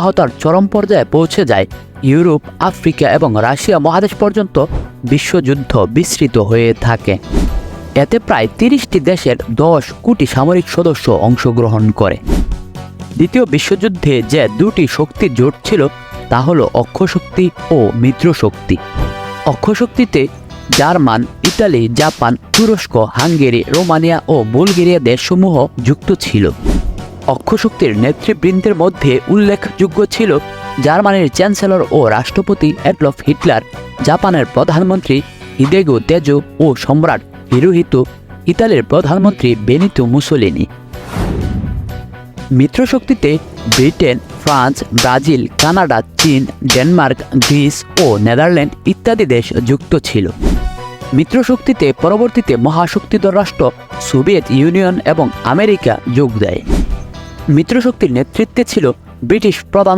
আহতার চরম পর্যায়ে পৌঁছে যায়। ইউরোপ, আফ্রিকা এবং রাশিয়া মহাদেশ পর্যন্ত বিশ্বযুদ্ধ বিস্তৃত হয়ে থাকে। এতে প্রায় তিরিশটি দেশের দশ কোটি সামরিক সদস্য অংশগ্রহণ করে। দ্বিতীয় বিশ্বযুদ্ধে যে দুটি শক্তি জোট ছিল, তা হল অক্ষশক্তি ও মিত্রশক্তি। অক্ষশক্তিতে জার্মান, ইতালি, জাপান, তুরস্ক, হাঙ্গেরি, রোমানিয়া ও বুলগেরিয়া দেশসমূহ যুক্ত ছিল। অক্ষশক্তির নেতৃবৃন্দের মধ্যে উল্লেখযোগ্য ছিল জার্মানির চ্যান্সেলর ও রাষ্ট্রপতি অ্যাডলফ হিটলার, জাপানের প্রধানমন্ত্রী হিদেগো তেজো ও সম্রাট হিরোহিতো, ইতালির প্রধানমন্ত্রী বেনিতো মুসোলিনি। মিত্রশক্তিতে ব্রিটেন, ফ্রান্স, ব্রাজিল, কানাডা, চীন, ডেনমার্ক, গ্রিস ও নেদারল্যান্ড ইত্যাদি দেশ যুক্ত ছিল। মিত্রশক্তিতে পরবর্তীতে মহাশক্তিধর রাষ্ট্র সোভিয়েত ইউনিয়ন এবং আমেরিকা যোগ দেয়। মিত্রশক্তির নেতৃত্বে ছিল ব্রিটিশ প্রধান